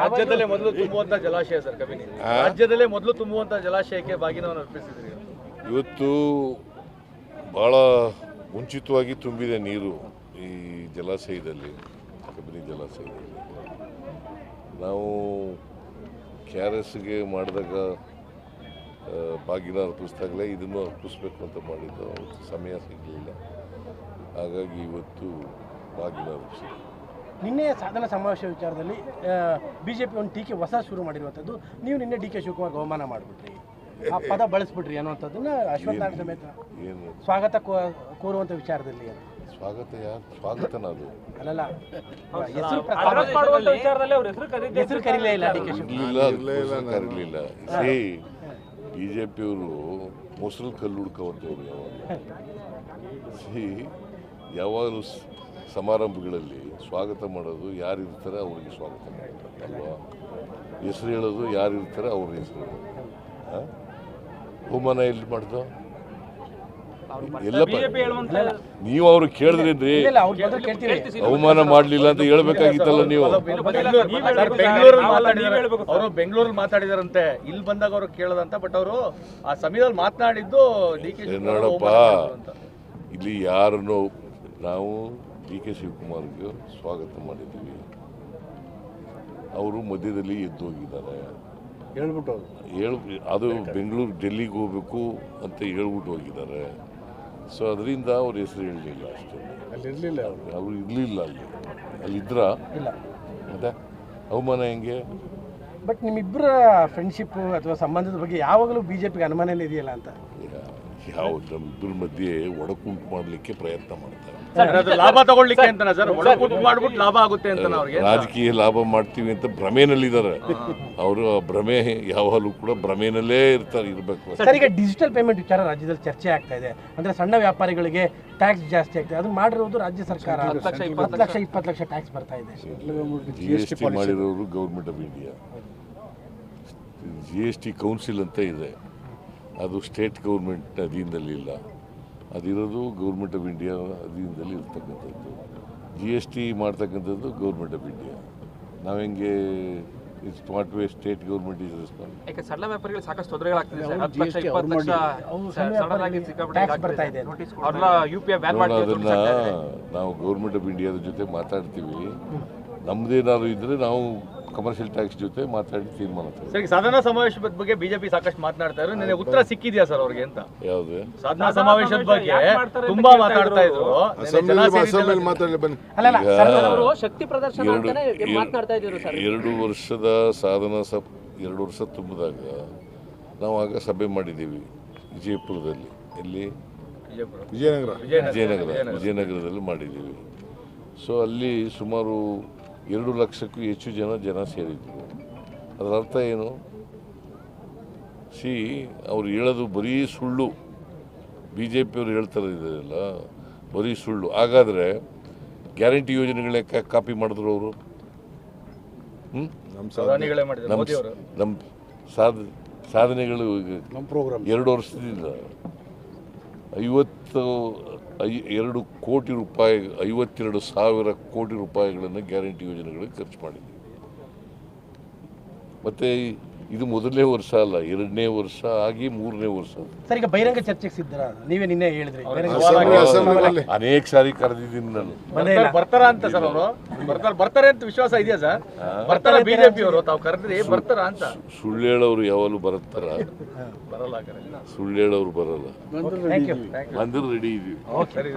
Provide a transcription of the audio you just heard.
ರಾಜ್ಯದಲ್ಲೇ ಮೊದಲು ತುಂಬುವಂತ ಜಲಾಶಯ ಸರ್ ಕಬಿನಿ. ರಾಜ್ಯದಲ್ಲೇ ಮೊದಲು ತುಂಬುವಂತ ಜಲಾಶಯಕ್ಕೆ ಬಾಗಿನವನ್ನು ಅರ್ಪಿಸಿದ್ರಿ ಇವತ್ತು ಬಹಳ ಮುಂಚಿತವಾಗಿ ತುಂಬಿದೆ ನೀರು ಈ ಜಲಾಶಯದಲ್ಲಿ ಕಬಿನಿ ಜಲಾಶಯದಲ್ಲಿ. ನಾವು ಕೆ ಆರ್ ಎಸ್ಗೆ ಮಾಡಿದಾಗ ಬಾಗಿನ ಅರ್ಪಿಸಿದಾಗಲೇ ಇದನ್ನು ಅರ್ಪಿಸ್ಬೇಕು ಅಂತ ಮಾಡಿದ್ದು. ಸಮಯ ಸಿಗಲಿಲ್ಲ. ಹಾಗಾಗಿ ಇವತ್ತು ಬಾಗಿನ ಅರ್ಪಿಸಿದೆ ನಿನ್ನೆ ಸಾಧನ ಸಮಾವೇಶ ವಿಚಾರದಲ್ಲಿ ಬಿಜೆಪಿ ಒಂದು ಟೀಕೆ ಹೊಸ ಶುರು ಮಾಡಿರುವಂಥದ್ದು. ನೀವು ನಿನ್ನೆ ಡಿ ಕೆ ಶಿವಕುಮಾರ್ ಅವಮಾನ ಮಾಡಿಬಿಟ್ರಿ. ಆ ಪದ ಬಳಸ್ಬಿಟ್ರಿ ಅನ್ನುವಂಥದ್ದನ್ನ ಅಶ್ವತ್ಥ ನಾರಾಯಣ ಸಮೇತ ಸ್ವಾಗತ ಕೋ- ಕೋರುವಂಥ ವಿಚಾರದಲ್ಲಿ ಅಂತ. ಸ್ವಾಗತ ಯಾರು ಸ್ವಾಗತನ ಅದು? ಅಲ್ಲಲ್ಲ ಹೆಸರು ಅರೆಸ್ಟ್ ಮಾಡುವಂತ ವಿಚಾರದಲ್ಲಿ ಅವ್ರ ಹೆಸರು ಕರೀತಾರೆ ಹೆಸರು ಕರೀಲೇ ಇಲ್ಲ ಡಿ ಕೆ ಶಿವಕುಮಾರ್. ಇರಲಿಲ್ಲ ಕರೀಲಿಲ್ಲ. ಸಿ ಬಿ ಜೆ ಪಿಯವರು ಮೊಸರು ಕಲ್ಲು ಹುಡ್ಕೋವಂಥವ್ರು ಯಾವಾಗ ಸಿ ಯಾವಾಗಲೂ ಸ್- ಸಮಾರಂಭಗಳಲ್ಲಿ ಸ್ವಾಗತ ಮಾಡೋದು ಯಾರು ಇರ್ತಾರೆ ಅವ್ರಿಗೆ ಸ್ವಾಗತ ಮಾಡೋದು ಅಲ್ವಾ? ಹೆಸರು ಹೇಳೋದು ಯಾರು ಇರ್ತಾರೆ ಅವ್ರ ಹೆಸರು? ಅವಮಾನ ಎಲ್ಲಿ ಮಾಡ್ದು? ಎಲ್ಲಪ್ಪ ಹೇಳುವಂತ ನೀವು ಅವ್ರು ಕೇಳಿದ್ರಿ ಅವಮಾನ ಮಾಡಲಿಲ್ಲ ಅಂತ ಹೇಳ್ಬೇಕಾಗಿತ್ತಲ್ಲ ನೀವು? ಅವರು ಬೆಂಗಳೂರಲ್ಲಿ ಮಾತಾಡಿದಾರಂತೆ. ಇಲ್ಲಿ ಬಂದಾಗ ಅವರು ಕೇಳದಂತ ಬಟ್ ಅವರು ಆ ಸಮಯದಲ್ಲಿ ಮಾತನಾಡಿದ್ದು ಡಿ ಕೆ ಏ ನೋಡಪ್ಪ. ಇಲ್ಲಿ ಯಾರನ್ನು ನಾವು ಡಿ ಕೆ ಶಿವಕುಮಾರ್ಗೆ ಸ್ವಾಗತ ಮಾಡಿದ್ದೀವಿ. ಅವರು ಮಧ್ಯದಲ್ಲಿ ಎದ್ದು ಹೋಗಿದ್ದಾರೆ ಹೇಳ್ಬಿಟ್ಟು ಹೇಳ್ ಅದು ಬೆಂಗಳೂರು ಡೆಲ್ಲಿಗೆ ಹೋಗ್ಬೇಕು ಅಂತ ಹೇಳ್ಬಿಟ್ಟು ಹೋಗಿದ್ದಾರೆ. ಸೊ ಅದರಿಂದ ಅವ್ರ ಹೆಸರು ಹೇಳಲಿಲ್ಲ ಅಷ್ಟೇ. ಅಲ್ಲಿ ಇರಲಿಲ್ಲ ಅವರು. ಇರಲಿಲ್ಲ ಅಲ್ಲಿ. ಅಲ್ಲಿದ್ರ? ಇಲ್ಲ. ಮತ್ತೆ? ಅವಮಾನ ಹೆಂಗೆ? ಬಟ್ ನಿಮ್ಮಿಬ್ಬರ ಫ್ರೆಂಡ್ಶಿಪ್ ಅಥವಾ ಸಂಬಂಧದ ಬಗ್ಗೆ ಯಾವಾಗಲೂ ಬಿ ಜೆ ಪಿಗೆ ಅನುಮಾನನೇ ಇದೆಯಲ್ಲ ಅಂತ. ಯಾವ ನಮ್ಮಿಬ್ಬರ ಮಧ್ಯೆ ಒಡಕುಂಟು ಮಾಡಲಿಕ್ಕೆ ಪ್ರಯತ್ನ ಮಾಡ್ತಾರೆ. ಅದು ಲಾಭ ತಗೊಳ್ಳಿಕ್ಕೆ ಸರ್ ಮಾಡ್ಬಿಟ್ಟು ಲಾಭ ಆಗುತ್ತೆ ಅಂತ ಅವ್ರಿಗೆ? ರಾಜಕೀಯ ಲಾಭ ಮಾಡ್ತೀವಿ ಅಂತ ಭ್ರಮೆನಲ್ಲಿದ್ದಾರೆ. ಅವರು ಆ ಭ್ರಮೆ ಯಾವಾಗಲೂ ಕೂಡ ಭ್ರಮೆನಲ್ಲೇ ಇರ್ತಾರೆ ಇರಬೇಕು. ಸರ್ ಈಗ ಡಿಜಿಟಲ್ ಪೇಮೆಂಟ್ ವಿಚಾರ ರಾಜ್ಯದಲ್ಲಿ ಚರ್ಚೆ ಆಗ್ತಾ ಇದೆ. ಅಂದ್ರೆ ಸಣ್ಣ ವ್ಯಾಪಾರಿಗಳಿಗೆ ಟ್ಯಾಕ್ಸ್ ಜಾಸ್ತಿ ಆಗ್ತದೆ ಅದು ಮಾಡಿರೋದು ರಾಜ್ಯ ಸರ್ಕಾರ. ಹತ್ತು ಲಕ್ಷ ಇಪ್ಪತ್ತು ಲಕ್ಷ. ಟ್ಯಾಕ್ಸ್ ಬರ್ತಾ ಇದೆ. ಜಿ ಎಸ್ ಟಿ ಮಾಡಿರೋರು government of India G S T council ಅಂತ ಇದೆ. ಅದು ಸ್ಟೇಟ್ ಗೌರ್ಮೆಂಟ್ ಅಧೀನದಲ್ಲಿ ಇಲ್ಲ. ಅದಿರೋದು ಗೌರ್ಮೆಂಟ್ ಆಫ್ ಇಂಡಿಯಾ ಅಧೀನದಲ್ಲಿ ಇರ್ತಕ್ಕಂಥದ್ದು. ಜಿ ಎಸ್ ಟಿ ಮಾಡ್ತಕ್ಕಂಥದ್ದು ಗೌರ್ಮೆಂಟ್ ಆಫ್ ಇಂಡಿಯಾ ನಾವು ಹೆಂಗೆ it's not way state government is response ಯಾಕೆ ಸಣ್ಣ ವ್ಯಾಪಾರಿಗಳು ಸಾಕಷ್ಟು ತೊಂದರೆಗಳಾಗ್ತಿದೆ ಸರ್. ಹತ್ತು ಲಕ್ಷ ಇಪ್ಪತ್ತು ಲಕ್ಷ ಅವ್ರು ಸಣ್ಣ ಸಡನ್ ಆಗಿ ವ್ಯಾಪಾರಿಗಳಿಗೆ ಸಿಕ್ಕಾಪಟ್ಟೆ ಟ್ಯಾಕ್ಸ್ ಬರ್ತಾ ಇದೆ ಅವ್ರನ್ನ ಯು ಪಿ ಐ ಬ್ಯಾನ್ ನೋಡೋಣ ಮಾಡ್ತೀವಿ ಅದನ್ನ ನಾವು ಗೌರ್ಮೆಂಟ್ ಆಫ್ ಇಂಡಿಯಾದ ಜೊತೆ ಮಾತಾಡ್ತೀವಿ. ನಮ್ದೇನಾದ್ರು ಇದ್ರೆ ನಾವು ಕಮರ್ಷಿಯಲ್ ಟ್ಯಾಕ್ಸ್ ಜೊತೆ ಮಾತಾಡಿ ತೀರ್ಮಾನ ಸಾಧನ ಸರ್ ಸಾಧನಾ ಸಮಾವೇಶದ ಬಗ್ಗೆ ಬಿಜೆಪಿ ಸಾಕಷ್ಟು ಮಾತನಾಡ್ತಾ ಇದ್ರು ನಿನ್ನೆ ಉತ್ತರ ಸಿಕ್ಕಿದ್ಯಾ ಸರ್ ಅವ್ರಿಗೆ ಅಂತ? ಯಾವ್ದು? ಸಾಧನಾ ಸಮಾವೇಶದ ಬಗ್ಗೆ ತುಂಬಾ ಮಾತಾಡ್ತಾ ಇದ್ರು. ನಿನ್ನೆ ಅಸೆಂಬ್ಲಿ ಜನ ಅಸೆಂಬ್ಲಿ ಸೇರಿದ್ದೆಲ್ಲ- ಮಾತಾಡಲಿ ಬನ್ನಿ. ಅಲ್ಲಲ್ಲ ಸರ್ ಅವರು ಶಕ್ತಿ ಪ್ರದರ್ಶನ ಎರಡು ಅಂತಾನೆ ಮಾತನಾಡ್ತಾ ಇದ್ರು ಸರ್. ಎರಡು ವರ್ಷದ ಸಾಧನ ಸಭ ಎರಡು ವರ್ಷ ತುಂಬಿದಾಗ ನಾವು ಆಗ ಸಭೆ ಮಾಡಿದ್ದೀವಿ ವಿಜಯಪುರದಲ್ಲಿ. ಎಲ್ಲಿ? ವಿಜಯಪುರ. ವಿಜಯನಗರ. ವಿಜಯನಗರ. ವಿಜಯನಗರದಲ್ಲಿ ಮಾಡಿದ್ದೀವಿ. ಸೊ ಅಲ್ಲಿ ಸುಮಾರು ಎರಡು ಲಕ್ಷಕ್ಕೂ ಹೆಚ್ಚು ಜನ ಜನ ಸೇರಿದ್ರು. ಅದರ ಅರ್ಥ ಏನು? ಸಿ ಅವ್ರು ಹೇಳೋದು ಬರೀ ಸುಳ್ಳು. ಬಿ ಜೆ ಪಿಯವರು ಹೇಳ್ತಾರೆ ಇದೆಲ್ಲ ಬರೀ ಸುಳ್ಳು. ಹಾಗಾದರೆ ಗ್ಯಾರಂಟಿ ಯೋಜನೆಗಳೇ ಕಾ- ಕಾಪಿ ಮಾಡಿದ್ರು ಅವರು? ಹ್ಞೂ ನಮ್ಮ ಪ್ರಧಾನಿಗಳೇ ಮಾಡಿದ್ರು ನಮ್ಮ ಮೋದಿ ಅವರು. ನಮ್ಮ ಸಾಧ ಸಾಧನೆಗಳು ನಮ್ಮ ಪ್ರೋಗ್ರಾಮ್ ಎರಡು ವರ್ಷದಿಂದ. ಐವತ್ತು ಐ ಎರಡು ಕೋಟಿ ರೂಪಾಯಿ ಐವತ್ತೆರಡು ಸಾವಿರ ಕೋಟಿ ರೂಪಾಯಿಗಳನ್ನು ಗ್ಯಾರಂಟಿ ಯೋಜನೆಗಳಿಗೆ ಖರ್ಚು ಮಾಡಿದ್ದೀವಿ ಮತ್ತು ಇದು ಮೊದಲನೇ ವರ್ಷ ಅಲ್ಲ ಎರಡನೇ ವರ್ಷ ಆಗಿ ಮೂರನೇ ವರ್ಷ. ಸರ್ ಈಗ ಬಹಿರಂಗ ಚರ್ಚೆಗೆ ಸಿದ್ಧರ? ನೀವೇ ನಿನ್ನೆ ಹೇಳಿದ್ರಿ. ಅನೇಕ ಸಾರಿ ಕರೆದಿದ್ದೀನಿ ನಾನು. ಬರ್ತಾರ ಅಂತ ಸರ್ ಅವರು? ಬರ್ತಾರೆ ಬರ್ತಾರೆ ಅಂತ ವಿಶ್ವಾಸ ಇದೆಯಾ ಸರ್? ಬರ್ತಾರ ಬಿಜೆಪಿ ಅವರು? ತಾವು ಕರೆದ್ರಿ ಬರ್ತಾರ ಅಂತ. ಸುಳ್ಳು ಹೇಳೋರು ಯಾವಾಗಲೂ ಬರುತ್ತಾರ? ಬರಲ್ಲ ಕರೆ ಸುಳ್ಳು ಹೇಳೋರು ಬರಲ್ಲ. ಥ್ಯಾಂಕ್ ಯು ಅಂದ್ರೆ ರೆಡಿ ಇದೀವಿ. ಸರಿ